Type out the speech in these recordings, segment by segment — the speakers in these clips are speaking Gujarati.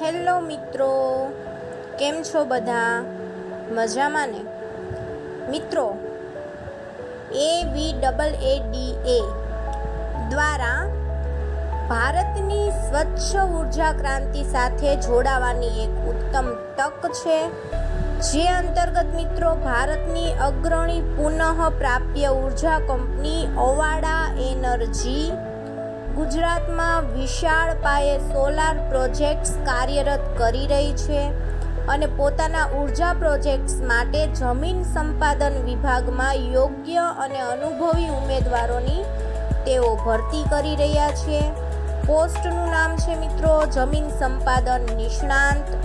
હેલો મિત્રો, કેમ છો બધા? મજામાં ને? મિત્રો એ વી ડબલ એ ડી એ દ્વારા ભારતની સ્વચ્છ ઊર્જા ક્રાંતિ સાથે જોડાવાની એક ઉત્તમ તક છે, જે અંતર્ગત મિત્રો ભારતની અગ્રણી પુનઃ પ્રાપ્ય ઊર્જા કંપની ઓવાડા એનર્જી ગુજરાતમાં વિશાળ પાયે સોલાર પ્રોજેક્ટ્સ કાર્યરત કરી રહી છે અને પોતાના ઊર્જા પ્રોજેક્ટ્સ માટે જમીન સંપાદન વિભાગમાં યોગ્ય અને અનુભવી ઉમેદવારોની તેઓ ભરતી કરી રહ્યા છે. પોસ્ટનું નામ છે મિત્રો, જમીન સંપાદન નિષ્ણાંત.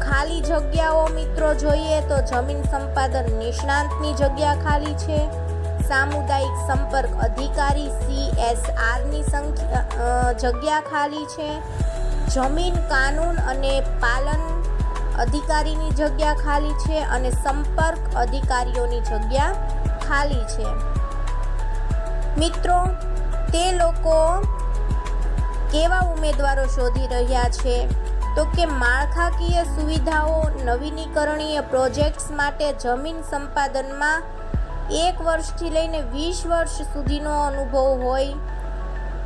ખાલી જગ્યાઓ મિત્રો જોઈએ તો જમીન સંપાદન નિષ્ણાંતની જગ્યા ખાલી છે. સામુદાયિક સંપર્ક અધિકારી સીએસઆરની સંખ્યા જગ્યા ખાલી છે. જમીન કાનૂન અને પાલન અધિકારીની જગ્યા ખાલી છે અને સંપર્ક અધિકારીઓની જગ્યા ખાલી છે. મિત્રો, તે લોકો કેવા ઉમેદવારો શોધી રહ્યા છે? તો કે માળખાકીય સુવિધાઓ, નવીનીકરણીય પ્રોજેક્ટ્સ માટે જમીન સંપાદનમાં એક વર્ષથી લઈને વીસ વર્ષ સુધીનો અનુભવ હોય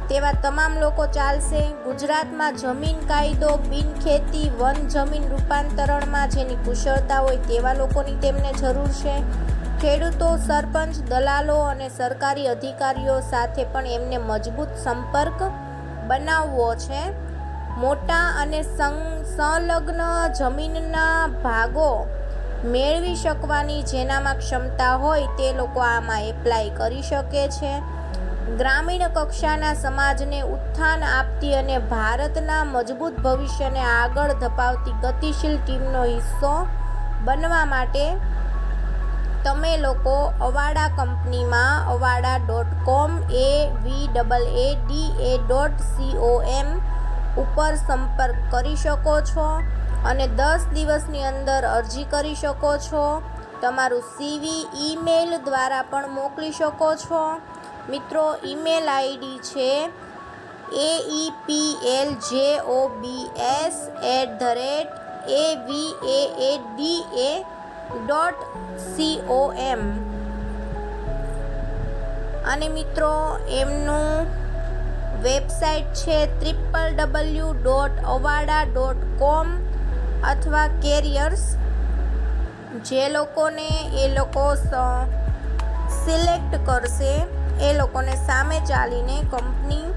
તેવા તમામ લોકો ચાલશે. ગુજરાતમાં જમીન કાયદો બિનખેતી વન જમીન રૂપાંતરણમાં જેની કુશળતા હોય તેવા લોકોની તેમને જરૂર છે. ખેડૂતો, સરપંચ, દલાલો અને સરકારી અધિકારીઓ સાથે પણ એમને મજબૂત સંપર્ક બનાવવો છે. મોટા અને સંલગ્ન જમીનના ભાગો મેળવી શકવાની જેનામાં ક્ષમતા હોય તે લોકો આમાં એપ્લાય કરી શકે છે. ગ્રામીણ કક્ષાના સમાજને ઉત્થાન આપતી અને ભારતના મજબૂત ભવિષ્યને આગળ ધપાવતી ગતિશીલ ટીમનો હિસ્સો બનવા માટે તમે લોકો અવાડા કંપનીમાં Avaada dot com, A V double A D A dot C O M ઉપર સંપર્ક કરી શકો છો. અને દસ દિવસની અંદર અરજી કરી શકો છો. તમારું સીવી ઈમેલ દ્વારા પણ મોકલી શકો છો. મિત્રો, ઈમેલ આઈડી છે એ E P L J O B S at the rate A V A A D A dot C O M અને મિત્રો, એમનું વેબસાઇટ છે triple W dot Avaada dot com અથવા કેરિયર્સ, જે લોકોને એ લોકો સિલેક્ટ કરશે, એ લોકોને સામે ચાલીને કંપની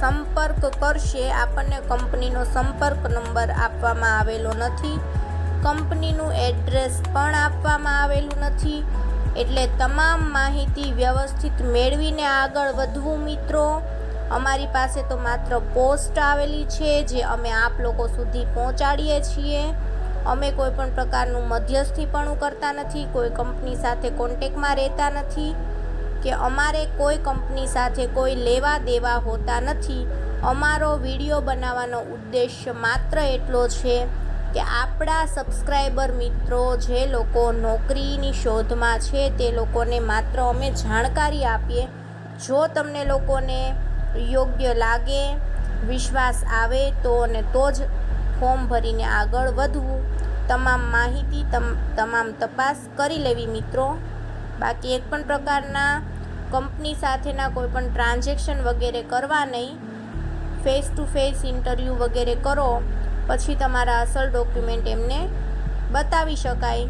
સંપર્ક કરશે. આપણને કંપનીનો સંપર્ક નંબર આપવામાં આવેલો નથી. કંપનીનું એડ્રેસ પણ આપવામાં આવેલું નથી. એટલે તમામ માહિતી વ્યવસ્થિત મેળવીને આગળ વધવું, મિત્રો. અમારી પાસે તો માત્ર પોસ્ટ આવેલી છે, જે અમે આપ લોકો સુધી પહોંચાડીએ છીએ. અમે કોઈ પણ પ્રકારનું મધ્યસ્થીપણું કરતા નથી, કોઈ કંપની સાથે કોન્ટેકમાં રહેતા નથી, કે અમારે કોઈ કંપની સાથે કોઈ લેવા દેવા હોતા નથી. અમારો વીડિયો બનાવવાનો ઉદ્દેશ્ય માત્ર એટલો છે કે આપણા સબસ્ક્રાઈબર મિત્રો જે લોકો નોકરીની શોધમાં છે, તે લોકોને માત્ર અમે જાણકારી આપીએ. જો તમને લોકોને યોગ્ય લાગે, વિશ્વાસ આવે તો અને તો જ ફોર્મ ભરીને આગળ વધવું. તમામ માહિતી, તમ, તમામ તપાસ કરી લેવી મિત્રો. બાકી એક પણ પ્રકારના કંપની સાથેના કોઈ પણ ટ્રાન્ઝેક્શન વગેરે કરવા નહીં. ફેસ ટુ ફેસ ઇન્ટરવ્યૂ વગેરે કરો, પછી તમારા અસલ ડોક્યુમેન્ટ એમને બતાવી શકાય.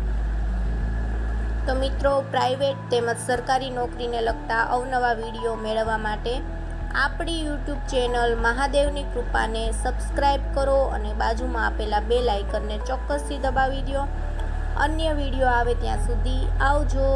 તો મિત્રો પ્રાઇવેટ તેમજ સરકારી નોકરીને લગતા અવનવા વીડિયો મેળવવા માટે આપણી યુટ્યુબ ચેનલ મહાદેવની કૃપાને સબસ્ક્રાઈબ કરો અને બાજુમાં આપેલા બે લાઇકનને ચોક્કસથી દબાવી દો અન્ય વીડિયો આવે ત્યાં સુધી આવજો.